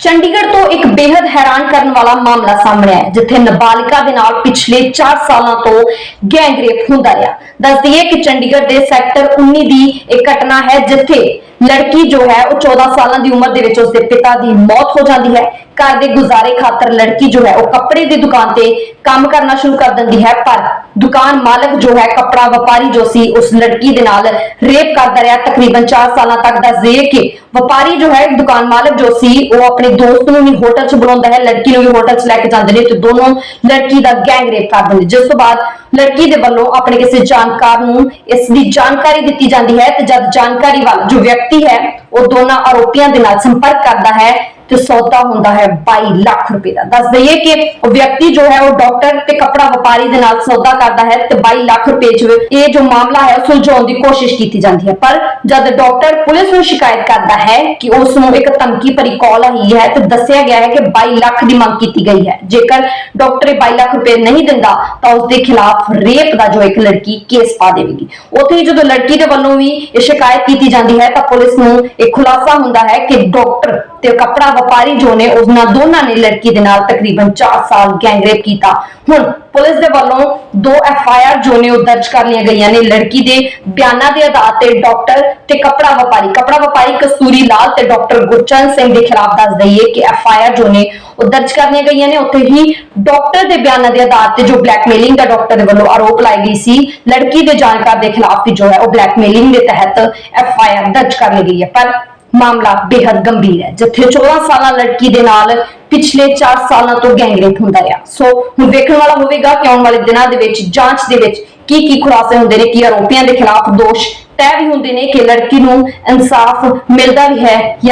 ਚੰਡੀਗੜ੍ਹ ਤੋਂ ਇੱਕ ਬੇहद ਹੈਰਾਨ ਕਰਨ ਵਾਲਾ ਮਾਮਲਾ ਸਾਹਮਣੇ ਆਇਆ, ਜਿੱਥੇ ਨਾਬਾਲਿਕਾ ਦੇ ਨਾਲ ਪਿਛਲੇ 4 ਸਾਲਾਂ ਤੋਂ ਗੈਂਗਰੇਪ ਹੁੰਦਾ ਰਿਹਾ। ਦੱਸਦੀਏ ਕਿ ਚੰਡੀਗੜ੍ਹ ਦੇ ਸੈਕਟਰ 19 ਦੀ ਇਹ ਘਟਨਾ ਹੈ, ਜਿੱਥੇ ਲੜਕੀ ਜੋ ਹੈ, ਉਹ 14 ਸਾਲਾਂ ਦੀ ਉਮਰ ਦੇ ਵਿੱਚ ਉਸਦੇ ਪਿਤਾ ਦੀ ਮੌਤ ਹੋ ਜਾਂਦੀ ਹੈ। ਘਰ ਦੇ ਗੁਜ਼ਾਰੇ ਖਾਤਰ ਲੜਕੀ ਜੋ ਹੈ, ਉਹ ਕੱਪੜੇ ਦੀ ਦੁਕਾਨ ਤੇ ਕੰਮ ਕਰਨਾ ਸ਼ੁਰੂ ਕਰ ਦਿੰਦੀ ਹੈ। ਪਰ ਦੁਕਾਨ ਮਾਲਕ ਜੋ ਹੈ, ਕੱਪੜਾ ਵਪਾਰੀ ਜੋ ਸੀ, ਉਸ ਲੜਕੀ ਦੇ ਨਾਲ ਰੇਪ ਕਰਦਾ ਰਿਹਾ। ਤਕਰੀਬਨ 4 ਸਾਲਾਂ ਤੱਕ ਦਾ ਜ਼ੇਰ ਕਿ ਵਪਾਰੀ ਜੋ ਹੈ, ਦੁਕਾਨ ਮਾਲਕ ਜੋ ਸੀ, ਉਹ ਆਪਣੇ ਦੋਸਤ ਨੂੰ ਵੀ ਹੋਟਲ 'ਚ ਬੁਲਾਉਂਦਾ ਹੈ। ਲੜਕੀ ਨੂੰ ਵੀ ਹੋਟਲ 'ਚ ਲੈ ਕੇ ਜਾਂਦੇ ਨੇ ਤੇ ਦੋਨੋਂ ਲੜਕੀ ਦਾ ਗੈਂਗ ਰੇਪ ਕਰ ਦਿੰਦੇ ਜਿਸ ਤੋਂ ਬਾਅਦ ਲੜਕੀ ਦੇ ਵੱਲੋਂ ਆਪਣੇ ਕਿਸੇ ਜਾਣਕਾਰ ਨੂੰ ਇਸ ਦੀ ਜਾਣਕਾਰੀ ਦਿੱਤੀ ਜਾਂਦੀ ਹੈ ਤੇ ਜਦ ਜਾਣਕਾਰੀ ਵਾਲਾ ਜੋ ਵਿਅਕਤੀ ਹੈ, ਉਹ ਦੋਨਾਂ ਆਰੋਪੀਆਂ ਦੇ ਨਾਲ ਸੰਪਰਕ ਕਰਦਾ ਹੈ ਤੇ ਸੌਦਾ ਹੁੰਦਾ ਹੈ 22 ਲੱਖ ਰੁਪਏ ਦਾ। ਦੱਸ ਦਈਏ ਕਿ ਉਹ ਵਿਅਕਤੀ ਜੋ ਹੈ, ਉਹ ਡਾਕਟਰ ਤੇ ਕੱਪੜਾ ਵਪਾਰੀ ਦੇ ਨਾਲ ਸੌਦਾ ਕਰਦਾ ਹੈ ਤੇ 22 ਲੱਖ ਰੁਪਏ ਚ ਇਹ ਜੋ ਮਾਮਲਾ ਹੈ, ਉਹ ਸੁਲਝਾਉਣ ਦੀ ਕੋਸ਼ਿਸ਼ ਕੀਤੀ ਜਾਂਦੀ ਹੈ। ਪਰ ਜਦ ਡਾਕਟਰ ਪੁਲਿਸ ਨੂੰ ਸ਼ਿਕਾਇਤ ਕਰਦਾ ਹੈ ਕਿ ਉਸ ਨੂੰ ਇੱਕ ਧਮਕੀ ਭਰੀ ਕਾਲ ਆਈ ਹੈ, ਤੇ ਦੱਸਿਆ ਗਿਆ ਹੈ ਕਿ 22 ਲੱਖ ਦੀ ਮੰਗ ਕੀਤੀ ਗਈ ਹੈ। ਜੇਕਰ ਡਾਕਟਰ ਇਹ 22 ਲੱਖ ਰੁਪਏ ਨਹੀਂ ਦਿੰਦਾ, ਤਾਂ ਉਸ ਦੇ ਖਿਲਾਫ ਰੇਪ ਦਾ ਜੋ ਇੱਕ ਲੜਕੀ ਕੇਸ ਪਾ ਦੇਵੇਗੀ। ਉੱਥੇ ਹੀ ਜਦੋਂ ਲੜਕੀ ਦੇ ਵੱਲੋਂ ਵੀ ਇਹ ਸ਼ਿਕਾਇਤ ਕੀਤੀ ਜਾਂਦੀ ਹੈ, ਤਾਂ ਪੁਲਿਸ ਨੂੰ ਇਹ ਖੁਲਾਸਾ ਹੁੰਦਾ ਹੈ ਕਿ ਡਾਕਟਰ ਤੇ ਕੱਪੜਾ ਵਪਾਰੀ ਜੋ ਨੇ ਉਹਨਾਂ ਦੋਨਾਂ ਨੇ ਲੜਕੀ ਦੇ ਨਾਲ ਤਕਰੀਬਨ 4 ਸਾਲ ਗੈਂਗਰੇਪ ਕੀਤਾ। ਹੁਣ ਪੁਲਿਸ ਦੇ ਵੱਲੋਂ ਦੋ ਐਫ ਆਈ ਆਰ ਜੋ ਨੇ ਉਹ ਦਰਜ ਕਰ ਲਈਆਂ ਗਈਆਂ ਨੇ। ਲੜਕੀ ਦੇ ਬਿਆਨਾਂ ਦੇ ਆਧਾਰ ਤੇ ਡਾਕਟਰ ਤੇ ਕੱਪੜਾ ਵਪਾਰੀ। ਕੱਪੜਾ ਵਪਾਰੀ ਕਸਤੂਰੀ ਲਾਲ ਤੇ ਡਾਕਟਰ ਗੁਰਚਰਨ ਸਿੰਘ ਦੇ ਖਿਲਾਫ ਦੱਸ ਦਈਏ ਕਿ ਐਫ ਆਈ ਆਰ ਜੋ ਨੇ ਉਹ ਦਰਜ ਕਰ ਲਈਆਂ ਗਈਆਂ ਨੇ। ਉੱਥੇ ਹੀ ਡਾਕਟਰ ਦੇ ਬਿਆਨਾਂ ਦੇ ਆਧਾਰ ਤੇ ਜੋ ਬਲੈਕਮੇਲਿੰਗ ਦਾ ਡਾਕਟਰ ਦੇ ਵੱਲੋਂ ਆਰੋਪ ਲਾਈ ਗਈ ਸੀ, ਲੜਕੀ ਦੇ ਜਾਣਕਾਰ ਦੇ ਖਿਲਾਫ ਵੀ ਜੋ ਹੈ ਉਹ ਬਲੈਕਮੇਲਿੰਗ ਦੇ ਤਹਿਤ ਐਫ ਆਈ ਆਰ ਦਰਜ ਕਰ ਲਈ ਗਈ ਹੈ। ਪਰ ਮਾਮਲਾ ਬੇहद ਗੰਭੀਰ ਹੈ, ਜਿੱਥੇ 14 ਸਾਲਾਂ ਲੜਕੀ ਦੇ ਨਾਲ ਪਿਛਲੇ 4 ਸਾਲਾਂ ਤੋਂ ਗੈਂਗਰੇਪ ਹੁੰਦਾ ਰਿਹਾ। ਸੋ ਹੁਣ ਵੇਖਣ ਵਾਲਾ ਹੋਵੇਗਾ ਕਿ ਆਉਣ ਵਾਲੇ ਦਿਨਾਂ ਦੇ ਵਿੱਚ, ਜਾਂਚ ਦੇ ਵਿੱਚ ਕੀ ਕੀ ਖੁਲਾਸੇ ਹੁੰਦੇ ਨੇ, ਕੀ ਆਰੋਪੀਆਂ ਦੇ ਖਿਲਾਫ ਦੋਸ਼ ਤੈਅ ਵੀ ਹੁੰਦੇ ਨੇ ਕਿ ਲੜਕੀ ਨੂੰ ਇਨਸਾਫ ਮਿਲਦਾ ਵੀ ਹੈ ਜਾਂ